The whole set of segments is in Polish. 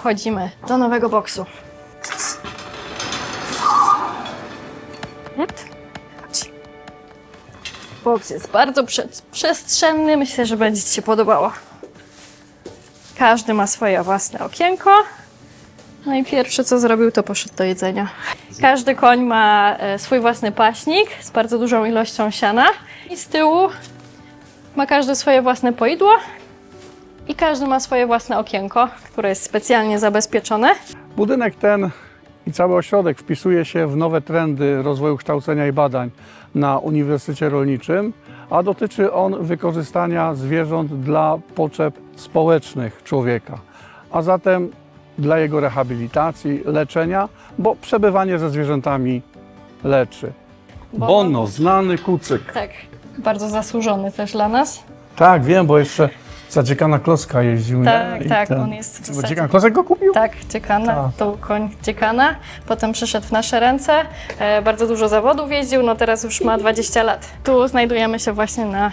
wchodzimy do nowego boksu. Chodź. Boks jest bardzo prze przestrzenny. Myślę, że będzie Ci się podobało. Każdy ma swoje własne okienko. No i pierwsze co zrobił, to poszedł do jedzenia. Każdy koń ma e, swój własny paśnik z bardzo dużą ilością siana. I z tyłu ma każdy swoje własne poidło. I każdy ma swoje własne okienko, które jest specjalnie zabezpieczone. Budynek ten i cały ośrodek wpisuje się w nowe trendy rozwoju kształcenia i badań na Uniwersytecie Rolniczym, a dotyczy on wykorzystania zwierząt dla potrzeb społecznych człowieka, a zatem dla jego rehabilitacji, leczenia, bo przebywanie ze zwierzętami leczy. Bono, znany kucyk. Tak, bardzo zasłużony też dla nas. Tak, wiem, bo jeszcze za dziekana Klocka jeździł. Tak, nie? I tak, ten- on jest w zasadzie- dziekan Klocek go kupił? Tak, dziekana, Tak. to koń dziekana. Potem przyszedł w nasze ręce. E, bardzo dużo zawodów jeździł, no teraz już ma 20 lat. Tu znajdujemy się właśnie na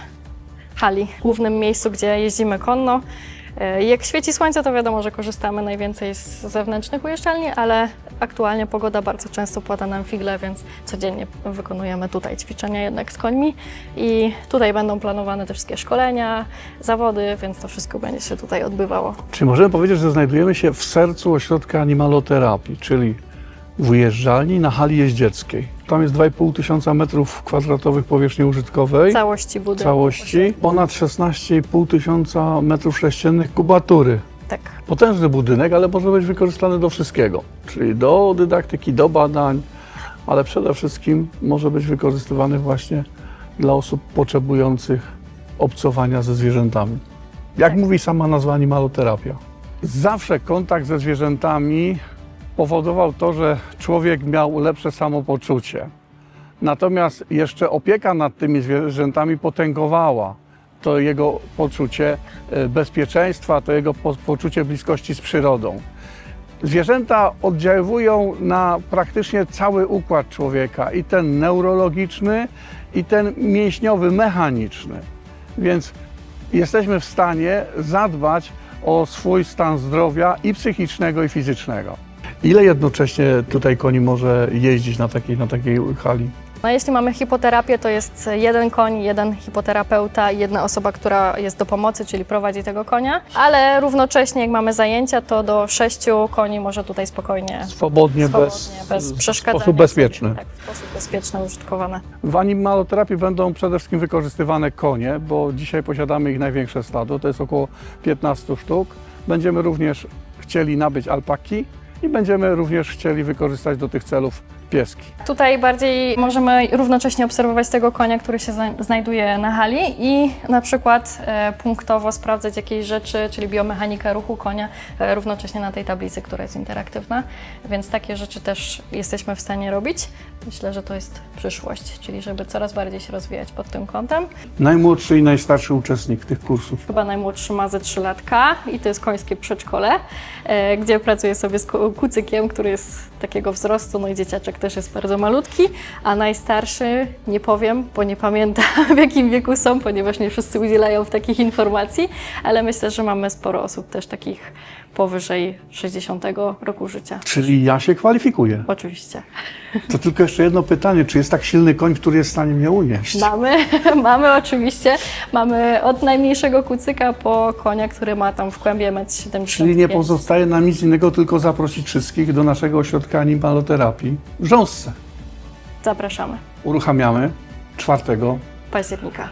hali, głównym miejscu, gdzie jeździmy konno. E, Jak świeci słońce, to wiadomo, że korzystamy najwięcej z zewnętrznych ujeżdżalni, ale aktualnie pogoda bardzo często płata nam figle, więc codziennie wykonujemy tutaj ćwiczenia jednak z końmi i tutaj będą planowane te wszystkie szkolenia, zawody, więc to wszystko będzie się tutaj odbywało. Czy możemy powiedzieć, że znajdujemy się w sercu ośrodka animaloterapii, czyli w ujeżdżalni na hali jeździeckiej? Tam jest 2,5 tysiąca metrów kwadratowych powierzchni użytkowej, Całości budynku. całości, ponad 16,5 tysiąca metrów sześciennych kubatury. Tak. Potężny budynek, ale może być wykorzystany do wszystkiego, czyli do dydaktyki, do badań, ale przede wszystkim może być wykorzystywany właśnie dla osób potrzebujących obcowania ze zwierzętami. Jak Tak. mówi sama nazwa animaloterapia. Zawsze kontakt ze zwierzętami powodował to, że człowiek miał lepsze samopoczucie. Natomiast jeszcze opieka nad tymi zwierzętami potęgowała to jego poczucie e, bezpieczeństwa, to jego po- poczucie bliskości z przyrodą. Zwierzęta oddziałują na praktycznie cały układ człowieka, i ten neurologiczny, i ten mięśniowy, mechaniczny. Więc jesteśmy w stanie zadbać o swój stan zdrowia i psychicznego, i fizycznego. Ile jednocześnie tutaj koni może jeździć na takiej, na takiej hali? No, jeśli mamy hipoterapię, to jest jeden koń, jeden hipoterapeuta i jedna osoba, która jest do pomocy, czyli prowadzi tego konia. Ale równocześnie, jak mamy zajęcia, to do sześciu koni może tutaj spokojnie, Swobodnie, swobodnie bez, bez w przeszkadzania. sposób bezpieczny. Tak, w sposób bezpieczny użytkowane. W animaloterapii będą przede wszystkim wykorzystywane konie, bo dzisiaj posiadamy ich największe stado, to jest około 15 sztuk. Będziemy również chcieli nabyć alpaki i będziemy również chcieli wykorzystać do tych celów pieski. Tutaj bardziej możemy równocześnie obserwować tego konia, który się zna- znajduje na hali i na przykład e, punktowo sprawdzać jakieś rzeczy, czyli biomechanikę ruchu konia e, równocześnie na tej tablicy, która jest interaktywna. Więc takie rzeczy też jesteśmy w stanie robić. Myślę, że to jest przyszłość, czyli żeby coraz bardziej się rozwijać pod tym kątem. Najmłodszy i najstarszy uczestnik tych kursów. Chyba najmłodszy ma ze 3 latka i to jest końskie przedszkole, e, gdzie pracuję sobie z ku- kucykiem, który jest takiego wzrostu, no i dzieciaczek też jest bardzo malutki, a najstarszy nie powiem, bo nie pamiętam w jakim wieku są, ponieważ nie wszyscy udzielają takich informacji, ale myślę, że mamy sporo osób też takich powyżej 60 roku życia. Czyli ja się kwalifikuję. Oczywiście. To tylko jeszcze jedno pytanie, czy jest tak silny koń, który jest w stanie mnie unieść? Mamy, mamy oczywiście, mamy od najmniejszego kucyka po konia, który ma tam w kłębie 1,75 m. Czyli nie pozostaje nam nic innego, tylko zaprosić wszystkich do naszego ośrodka animaloterapii w Rząsce. Zapraszamy. Uruchamiamy 4 Października.